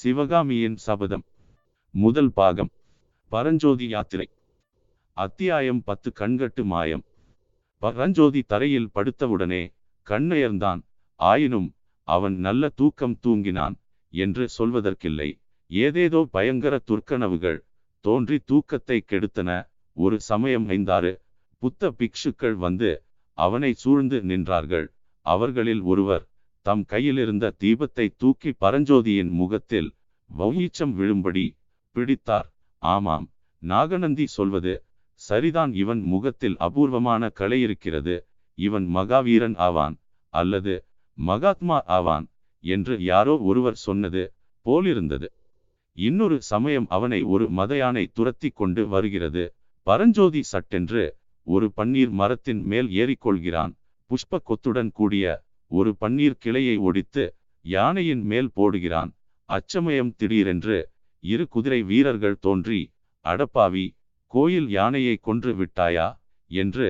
சிவகாமியின் சபதம். முதல் பாகம். பரஞ்சோதி யாத்திரை. அத்தியாயம் பத்து கண்கட்டு மாயம். பரஞ்சோதி தரையில் படுத்தவுடனே கண்ணயர்ந்தான். ஆயினும் அவன் நல்ல தூக்கம் தூங்கினான் என்று சொல்வதற்கில்லை. ஏதேதோ பயங்கர துர்க்கனவுகள் தோன்றி தூக்கத்தை கெடுத்தன. ஒரு சமயம் ஐந்தாறு புத்த பிக்ஷுக்கள் வந்து அவனை சூழ்ந்து நின்றார்கள். அவர்களில் ஒருவர் தம் கையிலிருந்த தீபத்தை தூக்கி பரஞ்சோதியின் முகத்தில் வௌயீச்சம் விழும்படி பிடித்தார். ஆமாம் நாகநந்தி சொல்வது சரிதான். இவன் முகத்தில் அபூர்வமான கலை இருக்கிறது. இவன் மகாவீரன் ஆவான் அல்லது மகாத்மா ஆவான் என்று யாரோ ஒருவர் சொன்னது போலிருந்தது. இன்னொரு சமயம் அவனை ஒரு மதையானை துரத்தி கொண்டு வருகிறது. பரஞ்சோதி சட்டென்று ஒரு பன்னீர் மரத்தின் மேல் ஏறிக்கொள்கிறான். புஷ்ப கொத்துடன் கூடிய ஒரு பன்னீர் கிளையை ஒடித்து யானையின் மேல் போடுகிறான். அச்சமயம் திடீரென்று இரு குதிரை வீரர்கள் தோன்றி அடப்பாவி கோயில் யானையை கொன்று விட்டாயா? என்று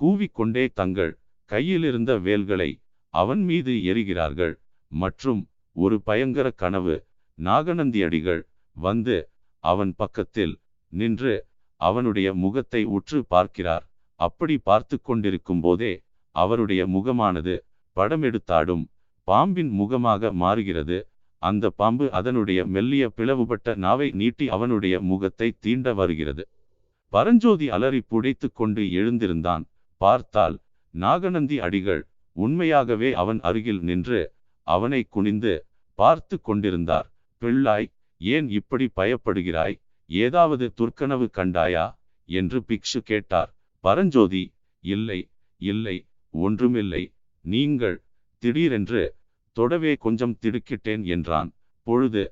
கூவிக்கொண்டே தங்கள் கையிலிருந்த வேல்களை அவன் மீது எரிகிறார்கள் மற்றும் ஒரு பயங்கர கனவு நாகநந்தியடிகள் வந்து அவன் பக்கத்தில் நின்று அவனுடைய முகத்தை உற்று பார்க்கிறார். அப்படி பார்த்து கொண்டிருக்கும் போதே அவருடைய முகமானது படமெடுத்தாடும் பாம்பின் முகமாக மாறுகிறது. அந்த பாம்பு அதனுடைய மெல்லிய பிளவுபட்ட நாவை நீட்டி அவனுடைய முகத்தை தீண்ட வருகிறது. பரஞ்சோதி அலறி புடைத்து கொண்டு எழுந்திருந்தான். பார்த்தால் நாகநந்தி அடிகள் உண்மையாகவே அவன் அருகில் நின்று அவனை குனிந்து பார்த்து கொண்டிருந்தார். பிள்ளாய் ஏன் இப்படி பயப்படுகிறாய்? ஏதாவது துர்க்கனவு கண்டாயா? என்று பிக்ஷு கேட்டார். பரஞ்சோதி இல்லை இல்லை ஒன்றுமில்லை. நீங்கள் திடீரென்று தொடவே கொஞ்சம் திடுக்கிட்டேன் என்றான். பொழுது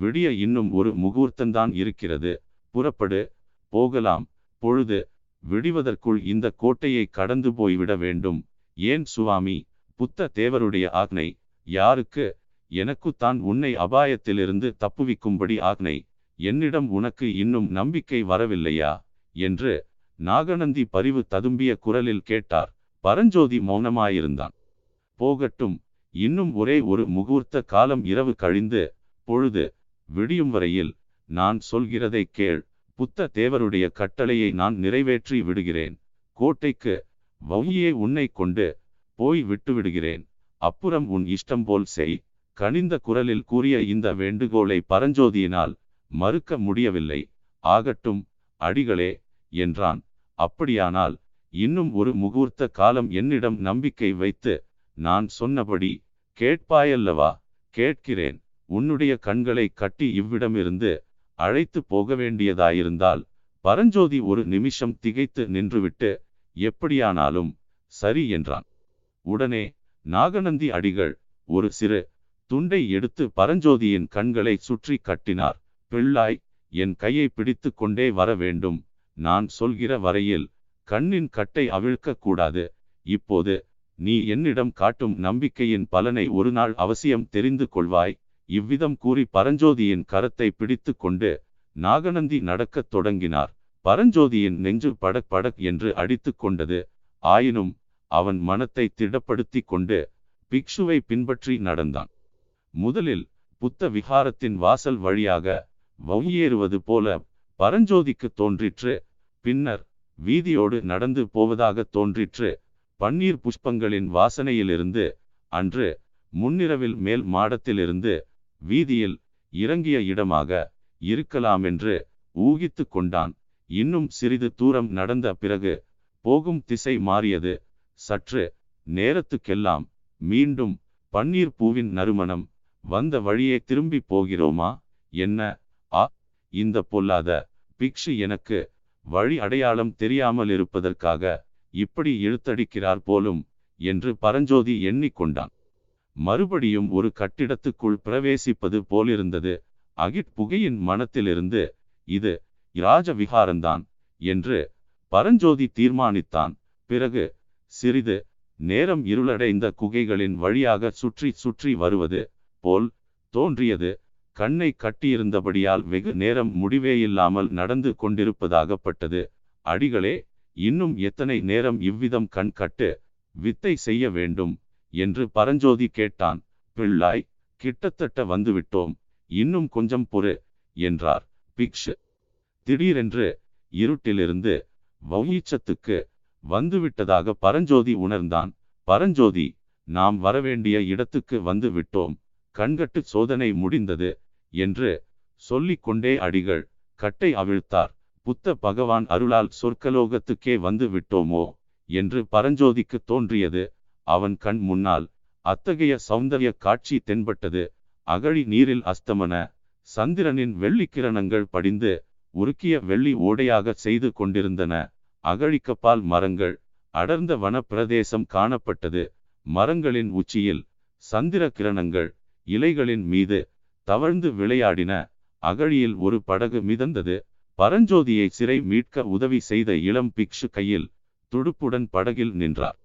விடிய இன்னும் ஒரு முகூர்த்தந்தான் இருக்கிறது. புறப்படு போகலாம். பொழுது விடிவதற்குள் இந்த கோட்டையை கடந்து போய்விட வேண்டும். ஏன் சுவாமி? புத்த தேவருடைய ஆக்னை யாருக்கு? எனக்குத்தான் உன்னை அபாயத்திலிருந்து தப்புவிக்கும்படி ஆக்னை என்னிடம் உனக்கு இன்னும் நம்பிக்கை வரவில்லையா? என்று நாகநந்தி பரிவு ததும்பிய குரலில் கேட்டார். பரஞ்சோதி மௌனமாயிருந்தான். போகட்டும் இன்னும் ஒரே ஒரு முகூர்த்த காலம் இரவு கழிந்து பொழுது விடியும் வரையில் நான் சொல்கிறதை கேள். புத்த தேவருடைய கட்டளையை நான் நிறைவேற்றி விடுகிறேன். கோட்டைக்கு வவுயே உன்னை கொண்டு போய் விட்டு விடுகிறேன் அப்புறம் உன் இஷ்டம் போல் செய். கனிந்த குரலில் கூறிய இந்த வேண்டுகோளை பரஞ்சோதியினால் மறுக்க முடியவில்லை. ஆகட்டும் அடிகளே என்றான். அப்படியானால் இன்னும் ஒரு முகூர்த்த காலம் என்னிடம் நம்பிக்கை வைத்து நான் சொன்னபடி கேட்பாயல்லவா? கேட்கிறேன். உன்னுடைய கண்களை கட்டி இவ்விடமிருந்து அழைத்து போக வேண்டியதாயிருந்தால் பரஞ்சோதி ஒரு நிமிஷம் திகைத்து நின்றுவிட்டு எப்படியானாலும் சரி என்றான். உடனே நாகநந்தி அடிகள் ஒரு சிறு துண்டை எடுத்து பரஞ்சோதியின் கண்களை சுற்றி கட்டினார். பிள்ளாய் என் கையை பிடித்து கொண்டே வர வேண்டும். நான் சொல்கிற வரையில் கண்ணின் கட்டை அவிழ்க்க கூடாது. இப்போது நீ என்னிடம் காட்டும் நம்பிக்கையின் பலனை ஒரு நாள் அவசியம் தெரிந்து கொள்வாய். இவ்விதம் கூறி பரஞ்சோதியின் கரத்தை பிடித்து கொண்டு நாகநந்தி நடக்கத் தொடங்கினார். பரஞ்சோதியின் நெஞ்சு படக் படக் என்று அடித்து கொண்டது. ஆயினும் அவன் மனத்தை திடப்படுத்தி கொண்டு பிக்ஷுவை பின்பற்றி நடந்தான். முதலில் புத்த விகாரத்தின் வாசல் வழியாக வௌயேறுவது போல பரஞ்சோதிக்கு தோன்றிற்று. பின்னர் வீதியோடு நடந்து போவதாக தோன்றிற்று. பன்னீர் புஷ்பங்களின் வாசனையிலிருந்து அன்று முன்னிரவில் மேல் மாடத்திலிருந்து வீதியில் இறங்கிய இடமாக இருக்கலாமென்று ஊகித்து கொண்டான். இன்னும் சிறிது தூரம் நடந்த பிறகு போகும் திசை மாறியது. சற்று நேரத்துக்கெல்லாம் மீண்டும் பன்னீர் பூவின் நறுமணம் வந்த வழியே திரும்பி போகிறோமா? என்ன? ஆ இந்த பொல்லாத பிக்ஷு எனக்கு வழி அடையாளம் தெரியாமல் இருப்பதற்காக இப்படி இழுத்தடிக்கிறார் போலும் என்று பரஞ்சோதி எண்ணிக்கொண்டான். மறுபடியும் ஒரு கட்டிடத்துக்குள் பிரவேசிப்பது போலிருந்தது. அகிட் புகையின் மனத்திலிருந்து இது ராஜவிகாரந்தான் என்று பரஞ்சோதி தீர்மானித்தான். பிறகு சிறிது நேரம் இருளடைந்த குகைகளின் வழியாக சுற்றி சுற்றி வருவது போல் தோன்றியது. கண்ணை கட்டியிருந்தபடியால் வெகு நேரம் முடிவேயில்லாமல் நடந்து கொண்டிருப்பதாகப்பட்டது. அடிகளே இன்னும் எத்தனை நேரம் இவ்விதம் கண் கட்டு வித்தை செய்ய வேண்டும் என்று பரஞ்சோதி கேட்டான். பிள்ளாய் கிட்டத்தட்ட வந்துவிட்டோம் இன்னும் கொஞ்சம் பொறு என்றார். பிக்ஷு திடீரென்று இருட்டிலிருந்து வௌயிச்சத்துக்கு வந்துவிட்டதாக பரஞ்சோதி உணர்ந்தான். பரஞ்சோதி நாம் வரவேண்டிய இடத்துக்கு வந்து விட்டோம் கண்கட்டு சோதனை முடிந்தது என்று சொல்லிக் கொண்டே அடிகள் கட்டை அவிழ்த்தார். புத்த பகவான் அருளால் சொர்க்கலோகத்துக்கே வந்து விட்டோமோ என்று பரஞ்சோதிக்கு தோன்றியது. அவன் கண் முன்னால் அத்தகைய சௌந்தரிய காட்சி தென்பட்டது. அகழி நீரில் அஸ்தமன சந்திரனின் வெள்ளிக்கிரணங்கள் படிந்து உருக்கிய வெள்ளி ஓடையாக செய்து கொண்டிருந்தன. அகழிக்கப்பால் மரங்கள் அடர்ந்த வன பிரதேசம் காணப்பட்டது. மரங்களின் உச்சியில் சந்திர கிரணங்கள் இலைகளின் மீது தவழ்ந்து விளையாடின. அகழியில் ஒரு படகு மிதந்தது. பரஞ்சோதியை சிறை மீட்க உதவி செய்த இளம் பிக்ஷு கையில் துடுப்புடன் படகில் நின்றார்.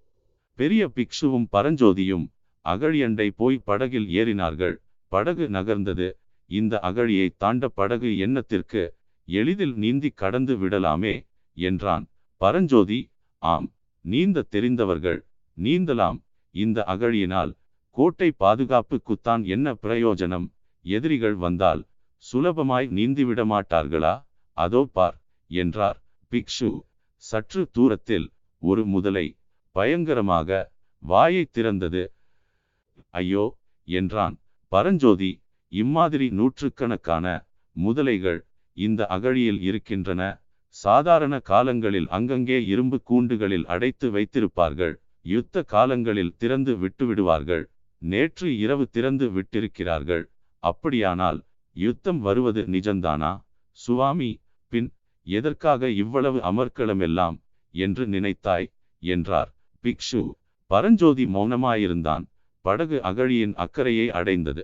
பெரிய பிக்ஷுவும் பரஞ்சோதியும் அகழியண்டை போய் படகில் ஏறினார்கள். படகு நகர்ந்தது. இந்த அகழியை தாண்ட படகு எண்ணத்திற்கு எளிதில் நீந்தி கடந்து விடலாமே என்றான். பரஞ்சோதி ஆம் நீந்த தெரிந்தவர்கள் நீந்தலாம். இந்த அகழியினால் கோட்டை பாதுகாப்புக்குத்தான் என்ன பிரயோஜனம்? எதிரிகள் வந்தால் சுலபமாய் நீந்திவிட மாட்டார்களா? அதோ பார் என்றார். பிக்ஷு சற்று தூரத்தில் ஒரு முதலை பயங்கரமாக வாயை திறந்தது. ஐயோ என்றான். பரஞ்சோதி இம்மாதிரி நூற்றுக்கணக்கான முதலைகள் இந்த அகழியில் இருக்கின்றன. சாதாரண காலங்களில் அங்கங்கே இரும்பு கூண்டுகளில் அடைத்து வைத்திருப்பார்கள். யுத்த காலங்களில் திறந்து விட்டுவிடுவார்கள். நேற்று இரவு திறந்து விட்டிருக்கிறார்கள். அப்படியானால் யுத்தம் வருவது நிஜந்தானா சுவாமி எதற்காக இவ்வளவு அமர்க்களமெல்லாம் என்று நினைத்தாய்? என்றார். பிக்ஷு பரஞ்சோதி மௌனமாயிருந்தான். படகு அகழியின் அக்கறையை அடைந்தது.